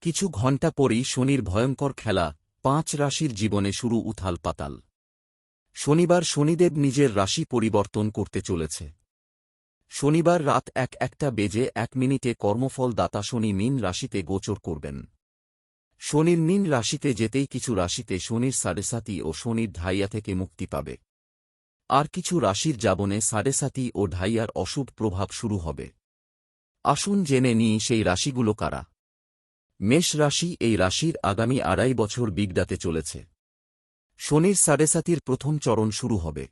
কিছু ঘণ্টা পরেই শনির ভয়ঙ্কর খেলা, পাঁচ রাশির জীবনে শুরু উথাল পাতাল। শনিবার শনিদেব নিজের রাশি পরিবর্তন করতে চলেছে। শনিবার রাত এক একটা বেজে এক মিনিটে কর্মফল দাতা শনি মিন রাশিতে গোচর করবেন। শনির মিন রাশিতে যেতেই কিছু রাশিতে শনির সাড়েসাতি ও শনির ঢাইয়া থেকে মুক্তি পাবে। আর কিছু রাশির যাবনে সাড়েসাতি ও ঢাইয়ার অশুভ প্রভাব শুরু হবে। আসুন জেনে নিই সেই রাশিগুলো কারা। মেষ রাশি এই রাশির আগামী আড়াই বছর বিগড়াতে চলেছে। শনির সাড়েসাতির প্রথম চরণ শুরু হবে।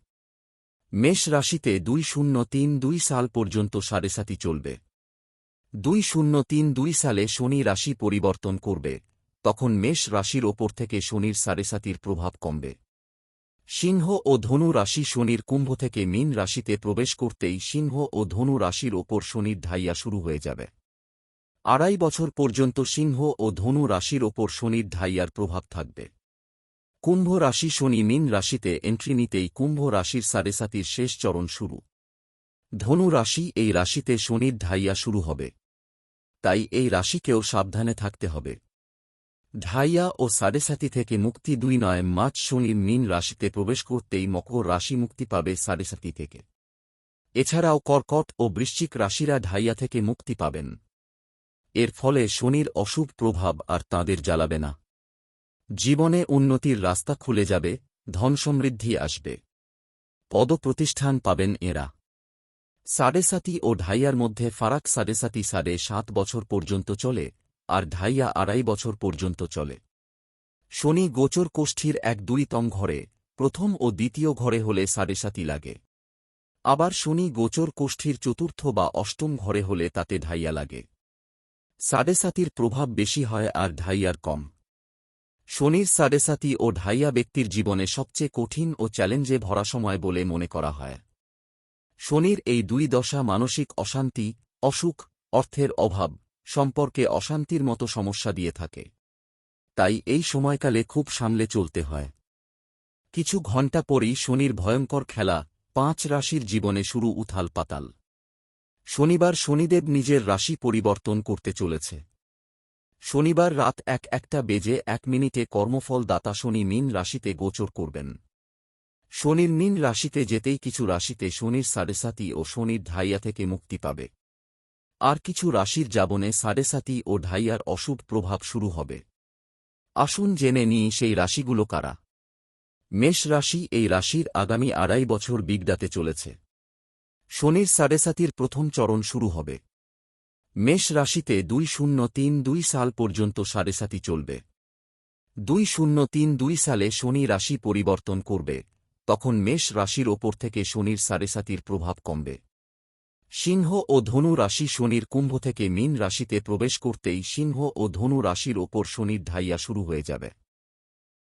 মেষ রাশিতে দুই শূন্য তিন দুই সাল পর্যন্ত সাড়েসাতি চলবে। দুই শূন্য তিন দুই সালে শনি রাশি পরিবর্তন করবে, তখন মেষ রাশির ওপর থেকে শনির সাড়েসাতির প্রভাব কমবে। সিংহ ও ধনু রাশি শনির কুম্ভ থেকে মীন রাশিতে প্রবেশ করতেই সিংহ ও ধনু রাশির ওপর শনির ঢাইয়া শুরু হয়ে যাবে। আড়াই বছর পর্যন্ত সিংহ ও ধনু রাশির ওপর শনির ঢাইয়ার প্রভাব থাকবে। কুম্ভ রাশি শনি মীন রাশিতে এন্ট্রি নিতেই কুম্ভ রাশির সাড়েসাতির শেষ চরণ শুরু। ধনু রাশি এই রাশিতে শনির ঢাইয়া শুরু হবে। তাই এই রাশিকেও সাবধানে থাকতে হবে। ঢাইয়া ও সাড়েসাতি থেকে মুক্তি দুই নয় মার্চ শনি মীন রাশিতে প্রবেশ করতেই মকর রাশি মুক্তি পাবে সাড়েসাতি থেকে। এছাড়াও কর্কট ও বৃশ্চিক রাশিরা ঢাইয়া থেকে মুক্তি পাবেন। এর ফলে শনির অশুভ প্রভাব আর তাঁদের জ্বালাবে না। জীবনে উন্নতির রাস্তা খুলে যাবে, ধন সমৃদ্ধি আসবে। পদপ্রতিষ্ঠান পাবেন এরা। সাড়েসাতি ও ঢাইয়ার মধ্যে ফারাক সাড়েসাতি সাড়ে সাত বছর পর্যন্ত চলে, আর ঢাইয়া আড়াই বছর পর্যন্ত চলে। শনি গোচর কোষ্ঠীর এক দুইতম ঘরে, প্রথম ও দ্বিতীয় ঘরে হলে সাড়েসাতি লাগে। আবার শনি গোচর কোষ্ঠীর চতুর্থ বা অষ্টম ঘরে হলে তাতে ঢাইয়া লাগে। সাড়েসাতির প্রভাব বেশি হয় আর ঢাইয়ার কম। শনির সাড়েসাতি ও ঢাইয়া ব্যক্তির জীবনে সবচেয়ে কঠিন ও চ্যালেঞ্জে ভরা সময় বলে মনে করা হয়। শনির এই দুই দশা মানসিক অশান্তি, অসুখ, অর্থের অভাব সম্পর্কে অশান্তির মতো সমস্যা দিয়ে থাকে। তাই এই সময়কালে খুব সামলে চলতে হয়। কিছু ঘণ্টা পরেই শনির ভয়ঙ্কর খেলা পাঁচ রাশির জীবনে শুরু উথাল পাতাল শনিবার শনিদেব নিজের রাশি পরিবর্তন করতে চলেছে। শনিবার রাত এক একটা বেজে এক মিনিটে কর্মফল দাতা শনি মিন রাশিতে গোচর করবেন। শনির মিন রাশিতে যেতেই কিছু রাশিতে শনির সাড়েসাতি ও শনির ঢাইয়া থেকে মুক্তি পাবে। আর কিছু রাশির যাবনে সাড়েসাতি ও ঢাইয়ার অশুভ প্রভাব শুরু হবে। আসুন জেনে নিই সেই রাশিগুলো কারা। মেষ রাশি এই রাশির আগামী আড়াই বছর বিগড়াতে চলেছে। শনির সাড়েসাতির প্রথম চরণ শুরু হবে। মেষ রাশিতে দুই শূন্য তিন দুই সাল পর্যন্ত সাড়েসাতি চলবে। দুই শূন্য তিন দুই সালে শনি রাশি পরিবর্তন করবে, তখন মেষ রাশির ওপর থেকে শনির সাড়েসাতির প্রভাব কমবে। সিংহ ও ধনু রাশি শনির কুম্ভ থেকে মীন রাশিতে প্রবেশ করতেই সিংহ ও ধনু রাশির ওপর শনির ধাইয়া শুরু হয়ে যাবে।